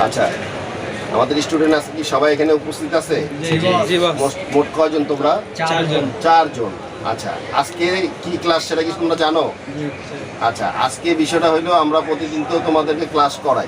আচ্ছা আমাদের স্টুডেন্ট আছে কি? সবাই এখানে উপস্থিত আছে? মোট- কয়জন তোমরা? চারজন। চারজন। আচ্ছা আজকে কি ক্লাস সেটা কি তোমরা জানো? আচ্ছা আজকে বিষয়টা হলো আমরা প্রতিদিন তো তোমাদেরকে ক্লাস করাই।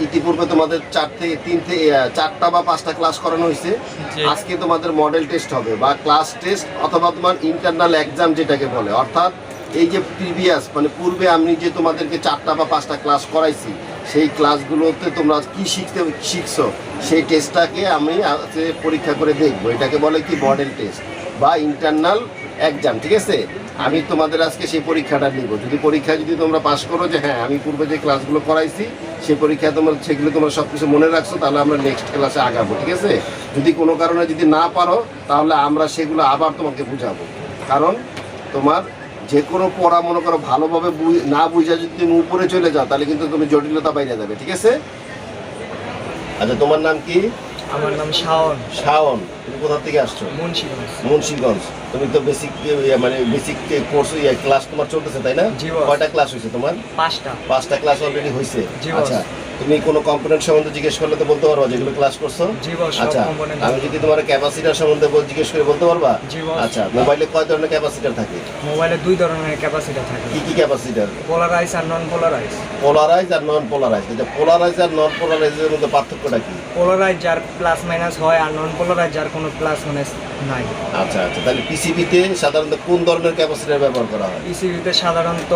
ইতিপূর্বে তোমাদের চার থেকে তিন থেকে চারটা বা পাঁচটা ক্লাস করানো হয়েছে। আজকে তোমাদের মডেল টেস্ট হবে বা ক্লাস টেস্ট অথবা তোমার ইন্টারনাল এক্সাম যেটাকে বলে। অর্থাৎ এই যে প্রিভিয়াস মানে পূর্বে আমি যে তোমাদেরকে চারটা বা পাঁচটা ক্লাস করাইছি সেই ক্লাসগুলোতে তোমরা কি শিখতে শিখছো? সেই টেস্টটাকে আমি আজকে পরীক্ষা করে দেখব। এটাকে বলে কি মডেল টেস্ট বা ইন্টারনাল এক্সাম ঠিক আছে? আমি তোমাদের আজকে সেই পরীক্ষাটা নিব। যদি পরীক্ষা যদি তোমরা পাশ করো যে হ্যাঁ আমি পূর্বে যে ক্লাসগুলো করাইছি, সেই পরীক্ষায় তোমরা সেগুলো তোমরা সব কিছু মনে রাখছো, তাহলে আমরা নেক্সট ক্লাসে আগাবো, ঠিক আছে? যদি কোনো কারণে যদি না পারো, তাহলে আমরা সেগুলো আবার তোমাকে বুঝাবো। কারণ তোমার যে কোনো পড়া মনে করো ভালোভাবে না বুঝা যদি তুমি উপরে চলে যাও তাহলে কিন্তু তুমি জটিলতা বাইরে যাবে ঠিক আছে? আচ্ছা তোমার নাম কি? আমার নাম শাওন। শাওন তুমি কোথা থেকে আসছো? মুন্সিগঞ্জ। মুন্সিগঞ্জ। তুমি তো বেসিক মানে বেসিক কোর্স ক্লাস তোমার চলতেছে তাই না? কয়টা ক্লাস হয়েছে তোমার? পাঁচটা। পাঁচটা ক্লাস অলরেডি হয়েছে। আচ্ছা তুমি কোনো কম্পোনেন্ট সম্বন্ধে জিজ্ঞেস করলে তো বলতে পারবা যেগুলো ক্লাস করছ। আচ্ছা আমি যদি তোমার ক্যাপাসিটার সম্বন্ধে বল- জিজ্ঞেস করে বলতে পারবা? আচ্ছা মোবাইলে কয় ধরনের ক্যাপাসিটার থাকে? মোবাইলে দুই ধরনের ক্যাপাসিটার থাকে। কি কি ক্যাপাসিটার পোলারাইজ আর নন পোলারাইজ পোলারাইজ আর নন পোলারাইজ এটা পোলারাইজ আর নন পোলারাইজের মধ্যে পার্থক্যটা কি? পোলারাইজ যার প্লাস মাইনাস হয় আর নন পোলারাইজ যার কোনো প্লাস মাইনাস নাই। আচ্ছা আচ্ছা তাহলে পিসিবিতে সাধারণত কোন ধরনের ক্যাপাসিটার ব্যবহার করা হয়? পিসিবিতে সাধারণত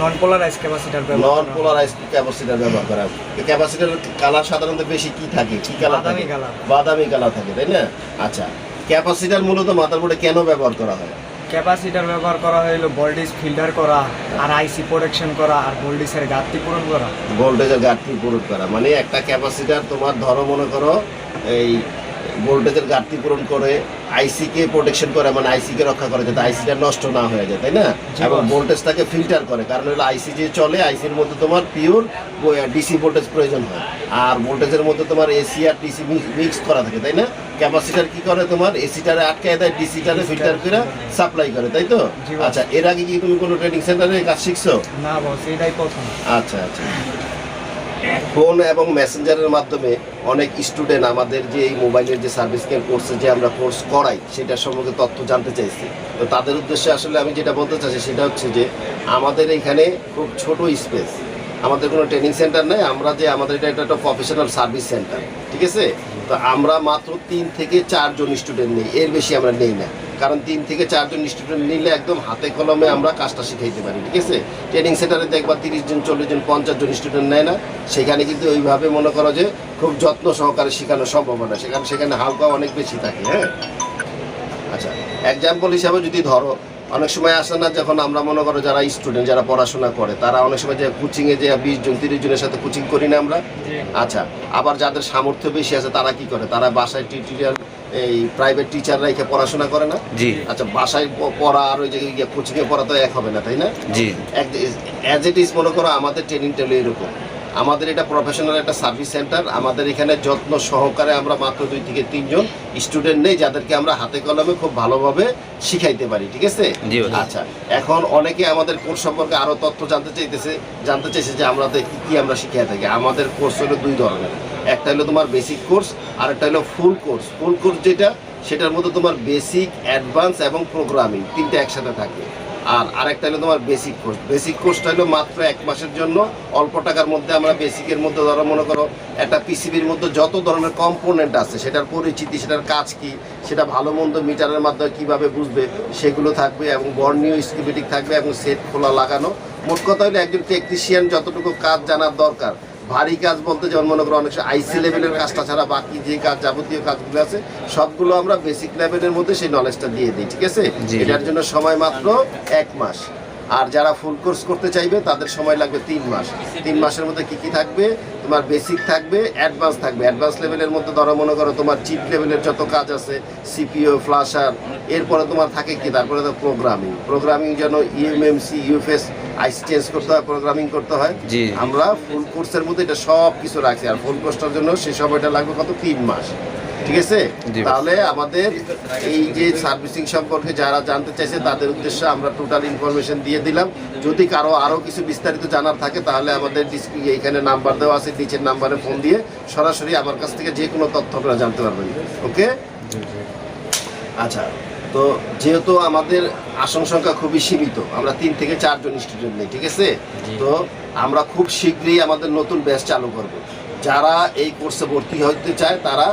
নন পোলারাইজ ক্যাপাসিটার ব্যবহার নন পোলারাইজ ক্যাপাসিটার ব্যবহার করা হয়। ক্যাপাসিটার কালার সাধারণত বেশি কি থাকে? কি কালার বাদামি কালার। বাদামি কালার থাকে তাই না? আচ্ছা ক্যাপাসিটার মূলত মাদারবোর্ডে কেন ব্যবহার করা হয়? ক্যাপাসিটার ব্যবহার করা হলো ভোল্টেজ ফিল্টার করা আর আইসি প্রোটেকশন করা আর ভোল্টেজের ঘাটতি পূরণ করা। ভোল্টেজের ঘাটতি পূরণ করা মানে একটা ক্যাপাসিটার তোমার ধরো মনে করো এই ভোল্টেজের ঘাটতি পূরণ করে আইসিকে প্রোটেকশন করে মানে আইসিকে রক্ষা করে যাতে আইসিটা নষ্ট না হয়ে যায় তাই না? এবং ভোল্টেজটাকে ফিল্টার করে কারণ হলো আইসি যে চলে আইসির মধ্যে তোমার পিওর ডিসি ভোল্টেজ প্রয়োজন হয়। আর ভোল্টেজের মধ্যে তোমার এসি আর ডিসি মিক্স করা থাকে তাই না? ক্যাপাসিটার কি করে তোমার? এসিটারে আটকায় দেয় ডিসিটারে ফিল্টার করে সাপ্লাই করে তাই তো? আচ্ছা এর আগে কি তুমি কোনো ট্রেনিং সেন্টারে কাজ শিখছো? না বস এটাই প্রথম। আচ্ছা আচ্ছা। ফোন এবং মেসেঞ্জারের মাধ্যমে অনেক স্টুডেন্ট আমাদের যে এই মোবাইলের যে সার্ভিস কেয়ার কোর্সে যে আমরা কোর্স করাই, সেটার সম্পর্কে তথ্য জানতে চাইছি। তো তাদের উদ্দেশ্যে আসলে আমি যেটা বলতে চাইছি সেটা হচ্ছে যে আমাদের এখানে খুব ছোট স্পেস আমাদের কোনো ট্রেনিং সেন্টার নেই, আমরা যে আমাদের এটা একটা প্রফেশনাল সার্ভিস সেন্টার ঠিক আছে? তো আমরা মাত্র তিন থেকে চারজন স্টুডেন্ট নেই, এর বেশি আমরা নেই না। কারণ তিন থেকে চারজন স্টুডেন্ট নিলে একদম হাতে কলমে আমরা কাজটা শিখাইতে পারি ঠিক আছে? ট্রেনিং সেন্টারে দেখবা তিরিশ জন চল্লিশ জন পঞ্চাশ জন স্টুডেন্ট নেয় না। সেখানে কিন্তু ওইভাবে মনে করো যে খুব যত্ন সহকারে শেখানো সম্ভব না। সেখানে সেখানে হালকা অনেক বেশি থাকে হ্যাঁ? আচ্ছা এক্সাম্পল হিসাবে যদি ধরো অনেক সময় আসে না যখন আমরা মনে করো যারা স্টুডেন্ট যারা পড়াশোনা করে তারা অনেক সময় যে কোচিংয়ে যে বিশ জন তিরিশ জনের সাথে কোচিং করি না আমরা? আচ্ছা আবার যাদের সামর্থ্য বেশি আছে তারা কি করে? তারা বাসায় টিউটোরিয়াল এই প্রাইভেট টিচাররা এখানে পড়াশোনা করে না? জি। আচ্ছা বাসায় পড়া আর ওই যে কোচিংয়ে পড়া তো এক হবে না তাই না? জি। অ্যাজ ইট ইজ মনে করো আমাদের ট্রেনিংটা হলো এরকম। আমাদের এটা প্রফেশনাল একটা সার্ভিস সেন্টার আমাদের এখানে যত্ন সহকারে আমরা মাত্র দুই থেকে তিনজন স্টুডেন্ট নেই যাদেরকে আমরা হাতে কলমে খুব ভালোভাবে শিখাইতে পারি ঠিক আছে? আচ্ছা এখন অনেকে আমাদের কোর্স সম্পর্কে আরও তথ্য জানতে চাইতেছে জানতে চাইছে যে আমরা কি আমরা শিখিয়ে থাকি। আমাদের কোর্স হলো দুই ধরনের। একটা হলো তোমার বেসিক কোর্স আর একটা হলো ফুল কোর্স ফুল কোর্স যেটা, সেটার মধ্যে তোমার বেসিক অ্যাডভান্স এবং প্রোগ্রামিং তিনটা একসাথে থাকে। আর আরেকটা হলো তোমার বেসিক কোর্স বেসিক কোর্সটা হলো মাত্র এক মাসের জন্য। অল্প টাকার মধ্যে আমরা বেসিকের মধ্যে ধরো, মনে করো, একটা পিসিবির মধ্যে যত ধরনের কম্পোনেন্ট আছে, সেটার পরিচিতি, সেটার কাজ কি, সেটা ভালো মন্দ মিটারের মাধ্যমে কীভাবে বুঝবে, সেগুলো থাকবে এবং বর্ণীয় স্কিমেটিক থাকবে এবং সেট খোলা লাগানো। মোট কথা হলো একজন টেকনিশিয়ান যতটুকু কাজ জানার দরকার ভারী কাজ বলতে যেমন মনে করো অনেক আইসি লেভেলের কাজটা ছাড়া বাকি যে কাজ যাবতীয় কাজগুলো আছে সবগুলো আমরা বেসিক লেভেলের মধ্যে সেই নলেজটা দিয়ে দিই ঠিক আছে। এটার জন্য সময় মাত্র এক মাস আর যারা ফুল কোর্স করতে চাইবে তাদের সময় লাগবে তিন মাস। তিন মাসের মধ্যে কি কি থাকবে? তোমার বেসিক থাকবে অ্যাডভান্স থাকবে। অ্যাডভান্স লেভেলের মধ্যে ধরো মনে করো তোমার চিপ লেভেলের যত কাজ আছে সিপিও ফ্লাশার এরপরে তোমার থাকে কি? তারপরে তো প্রোগ্রামিং প্রোগ্রামিং যেন ইএমএমসি ইউএফএস আইস চেঞ্জ করতে হয় প্রোগ্রামিং করতে হয়। জি। আমরা ফুল কোর্সের মধ্যে এটা সব কিছু রাখছি। আর ফুল কোর্সটার জন্য সেই সময়টা লাগবে কত? তিন মাস। ঠিক আছে? তাহলে আমাদের এই যে সার্ভিসিং সম্পর্কে যারা জানতে চাইছে তাদের উদ্দেশ্যে আমরা টোটাল ইনফরমেশন দিয়ে দিলাম। যদি কারও আরও কিছু বিস্তারিত জানার থাকে তাহলে আমাদের এখানে নাম্বার দেওয়া আছে নিচের নাম্বারে ফোন দিয়ে সরাসরি আমার কাছ থেকে যে কোনো তথ্য আপনারা জানতে পারবেন। ওকে আচ্ছা তো যেহেতু আমাদের আসন সংখ্যা খুবই সীমিত আমরা তিন থেকে চারজন স্টুডেন্ট নেই ঠিক আছে? তো আমরা খুব শীঘ্রই আমাদের নতুন ব্যাচ চালু করব। যারা এই কোর্সে ভর্তি হতে চায় তারা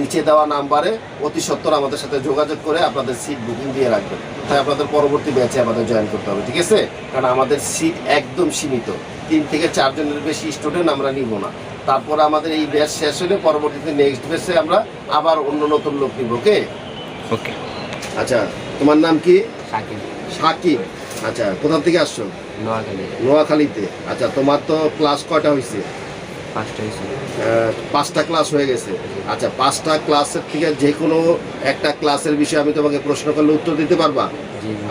নিচে দেওয়া নাম্বারে অতি সত্বর আমাদের সাথে যোগাযোগ করে আপনাদের সিট বুকিং দিয়ে রাখবেন। তাই আপনাদের পরবর্তী ব্যাচে আমাদের জয়েন করতে হবে ঠিক আছে? কারণ আমাদের সিট একদম সীমিত। তিন থেকে চারজনের বেশি স্টুডেন্ট আমরা নিব না। তারপর আমাদের এই ব্যাচ শেষ হলে পরবর্তীতে নেক্সট ব্যাচে আমরা আবার অন্য নতুন লোক নিব ওকে ওকে আচ্ছা তোমার নাম কি? সাকিব। সাকিব। আচ্ছা কোথা থেকে আসছো? নোয়াখালী নোয়াখালীতে। আচ্ছা তোমার তো ক্লাস কয়টা হয়েছে পাঁচটা ক্লাস হয়ে গেছে। আচ্ছা পাঁচটা ক্লাসের থেকে যে কোনো একটা ক্লাসের বিষয়ে আমি তোমাকে প্রশ্ন করলে উত্তর দিতে পারবা?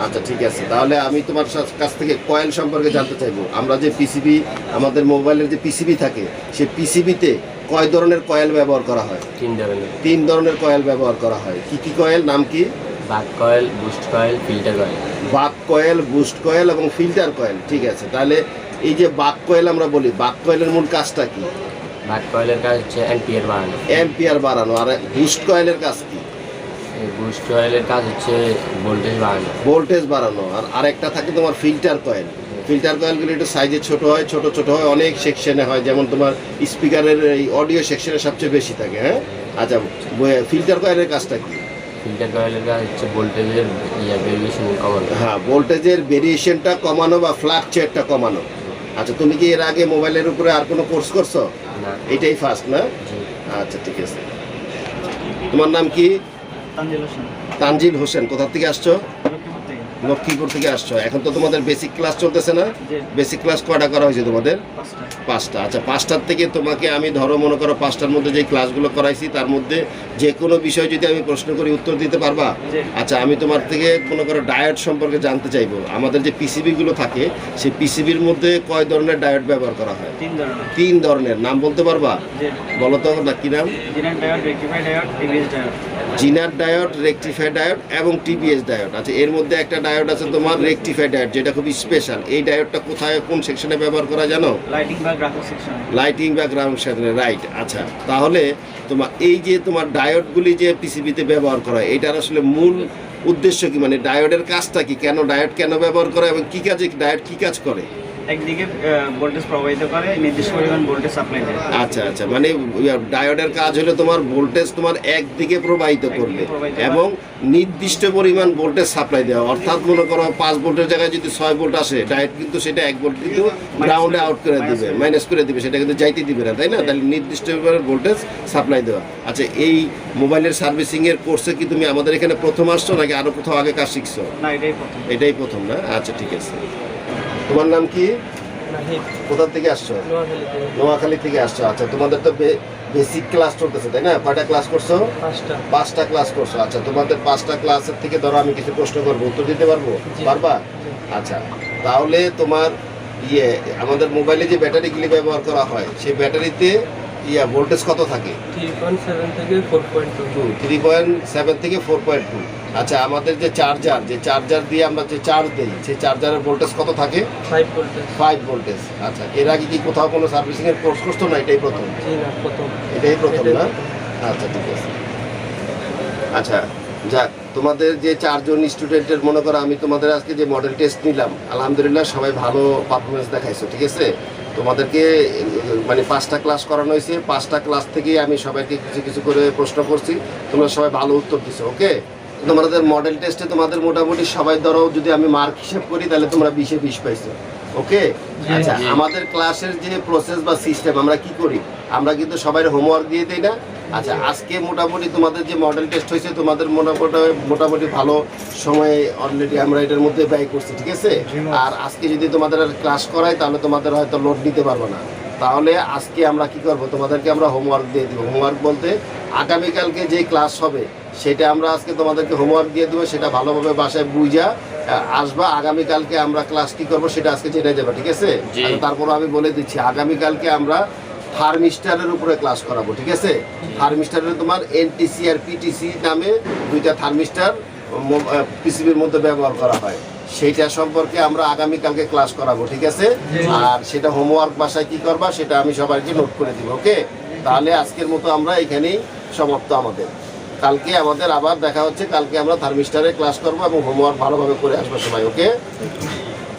আচ্ছা ঠিক আছে। তাহলে আমি তোমার কাছ থেকে কয়েল সম্পর্কে জানতে চাইব। আমরা যে পিসিবি আমাদের মোবাইলের যে পিসিবি থাকে সেই পিসিবিতে কয় ধরনের কয়েল ব্যবহার করা হয়? তিন ধরনের। তিন ধরনের কয়েল ব্যবহার করা হয়। কি কি কয়েল নাম কি? Buck coil boost coil filter coil buck coil boost coil এবং ফিল্টার কয়েল ঠিক আছে। তাহলে এই যে বাক কয়েল আমরা বলি বাক কয়েলের মূল কাজটা কি? বাক কয়েলের কাজ হচ্ছে অ্যাম্পিয়ার বাড়ানো। এম্পিয়ার বাড়ানো আর বুস্ট কয়েলের কাজ কি? এই বুস্ট কয়েলের কাজ হচ্ছে ভোল্টেজ বাড়ানো। ভোল্টেজ বাড়ানো আর আরেকটা থাকে তোমার ফিল্টার কয়েল। ফিল্টার কয়েলগুলো একটু সাইজে ছোট হয় ছোট ছোট হয় অনেক সেকশনে হয় যেমন তোমার স্পিকারের এই অডিও সেকশনে সবচেয়ে বেশি থাকে হ্যাঁ? আচ্ছা ফিল্টার কয়েলের কাজটা কি? ফিল্টার কয়েলের কাজ হচ্ছে ভোল্টেজের ভেরিয়েশন কমানো। হ্যাঁ ভোল্টেজের ভেরিয়েশনটা কমানো বা ফ্লাকচুয়েটটা কমানো। আচ্ছা তুমি কি এর আগে মোবাইলের উপরে আর কোনো কোর্স করছ? এটাই ফার্স্ট না? আচ্ছা ঠিক আছে। তোমার নাম কি? তানজিল হোসেন। তানজিল হোসেন কোথা থেকে আসছো? লক্ষ্মীপুর থেকে আসছো। এখন তো তোমাদের বেসিক ক্লাস চলতেছে না? বেসিক ক্লাস কয়টা করা হয়েছে তোমাদের? পাঁচটা। আচ্ছা পাঁচটার থেকে তোমাকে আমি ধরো মনে করো পাঁচটার মধ্যে যে ক্লাসগুলো করাইছি তার মধ্যে যে কোনো বিষয় যদি আমি প্রশ্ন করি উত্তর দিতে পারবা? আচ্ছা আমি তোমার থেকে মনে করো ডায়েট সম্পর্কে জানতে চাইব। আমাদের যে পিসিবিগুলো থাকে সেই পিসিবির মধ্যে কয় ধরনের ডায়েট ব্যবহার করা হয়? তিন ধরনের। নাম বলতে পারবা? বলো তো না কি নাম? জিনার ডায়োড রেক্টিফাই ডায়োড এবং টিবিএস ডায়োড আচ্ছা এর মধ্যে একটা ডায়োড আছে তোমার রেকটিফাই ডায়োড যেটা খুব স্পেশাল এই ডায়োডটা কোথায় কোন সেকশনে ব্যবহার করা জানো? লাইটিং বা গ্রাফিক সেকশন লাইটিং বা গ্রাউন্ড সেকশনে রাইট আচ্ছা। তাহলে তোমার এই যে তোমার ডায়োডগুলি যে পিসিবিতে ব্যবহার করা হয় এটার আসলে মূল উদ্দেশ্য কি? মানে ডায়োডের কাজটা কি? কেন ডায়োড কেন ব্যবহার করা এবং কি কাজে ডায়োড কী কাজ করে? একদিকে ভোল্টেজ প্রবাহিত করে নির্দিষ্ট পরিমাণ ভোল্টেজ সাপ্লাই দেয়। আচ্ছা আচ্ছা মানে ডায়োডের কাজ হলো তোমার ভোল্টেজ তোমার একদিকে প্রবাহিত করবে এবং নির্দিষ্ট পরিমাণ ভোল্টেজ সাপ্লাই দেওয়া। অর্থাৎ মনে করো পাঁচ ভোল্টের জায়গায় যদি ছয় ভোল্ট আসে ডায়োড কিন্তু সেটা এক ভোল্ট কিন্তু গ্রাউন্ডে আউট করে দিবে মাইনাস করে দিবে সেটা কিন্তু যাইতে দিবে না তাই না? তাহলে নির্দিষ্ট পরিমাণ ভোল্টেজ সাপ্লাই দেওয়া। আচ্ছা এই মোবাইলের সার্ভিসিং এর কোর্সে কি তুমি আমাদের এখানে প্রথম আসছো নাকি আরও কোথাও আগে কাজ শিখছো? না এটাই প্রথম। এটাই প্রথম না? আচ্ছা ঠিক আছে। তোমার নাম কি? কোথা থেকে আসছো? নোয়াখালী থেকে। আসছো। আচ্ছা তোমাদের তো বেসিক ক্লাস চলতেছে তাই না? কয়টা ক্লাস করছ? পাঁচটা। পাঁচটা ক্লাস করছ। আচ্ছা তোমাদের পাঁচটা ক্লাসের থেকে ধরো আমি কিছু প্রশ্ন করব উত্তর দিতে পারব? পারবা? আচ্ছা তাহলে তোমার ইয়ে আমাদের মোবাইলে যে ব্যাটারিগুলি ব্যবহার করা হয় সেই ব্যাটারিতে ইয়া ভোল্টেজ কত থাকে? থ্রি পয়েন্ট সেভেন থেকে ফোর পয়েন্ট টু আচ্ছা আমাদের যে চার্জার যে চার্জার দিয়ে আমরা যে চার্জ দিই সেই চার্জারের ভোল্টেজ কত থাকে? ফাইভ ভোল্টেজ আচ্ছা এর আগে কি কোথাও কোনো সার্ভিসিং এর কোর্স করছ না? এটাই প্রথম? জি না প্রথম। এটাই প্রথম না? আচ্ছা ঠিক আছে। আচ্ছা যাক তোমাদের যে চারজন স্টুডেন্টের মনে করো আমি তোমাদের আজকে যে মডেল টেস্ট নিলাম আলহামদুলিল্লাহ সবাই ভালো পারফরমেন্স দেখাইছো ঠিক আছে? তোমাদেরকে মানে পাঁচটা ক্লাস করানো হয়েছে। পাঁচটা ক্লাস থেকেই আমি সবাইকে কিছু কিছু করে প্রশ্ন করছি। তোমরা সবাই ভালো উত্তর দিছো ওকে তোমাদের মডেল টেস্টে তোমাদের মোটামুটি সবাই ধরো যদি আমি মার্ক হিসেব করি তাহলে তোমরা বিশে বিশ পাইছো ওকে আচ্ছা আমাদের ক্লাসের যে প্রসেস বা সিস্টেম আমরা কি করি? আমরা কিন্তু সবাই হোমওয়ার্ক দিয়ে দিই না। আচ্ছা আজকে মোটামুটি তোমাদের যে মডেল টেস্ট হয়েছে তোমাদের মোটামুটি মোটামুটি ভালো সময় অলরেডি আমরা এটার মধ্যে ব্যয় করছি ঠিক আছে? আর আজকে যদি তোমাদের আর ক্লাস করাই তাহলে তোমাদের হয়তো লোড নিতে পারব না। তাহলে আজকে আমরা কি করব? তোমাদেরকে আমরা হোমওয়ার্ক দিয়ে দিব। হোমওয়ার্ক বলতে আগামীকালকে যে ক্লাস হবে সেটা আমরা আজকে তোমাদেরকে হোমওয়ার্ক দিয়ে দেবো সেটা ভালোভাবে বাসায় বুঝা আসবা আগামীকালকে আমরা ক্লাস কি করব সেটা আজকে জেনে যাবে ঠিক আছে? তারপর আমি বলে দিচ্ছি আগামীকালকে আমরা থার্মিস্টারের উপরে ক্লাস করাবো, ঠিক আছে? থার্মিস্টারের তোমার এনটিসি আর পিটিসি নামে দুইটা থার্মিস্টার পিসিবির মধ্যে ব্যবহার করা হয়। সেইটা সম্পর্কে আমরা আগামীকালকে ক্লাস করাবো, ঠিক আছে? আর সেটা হোমওয়ার্ক বাসায় কি করবা, সেটা আমি সবাইকে নোট করে দিব ওকে তাহলে আজকের মতো আমরা এখানেই সমাপ্ত আমাদের। কালকে আমাদের আবার দেখা হচ্ছে, কালকে আমরা থার্মিস্টারে ক্লাস করব এবং হোমওয়ার্ক ভালোভাবে করে আসব সবাই ওকে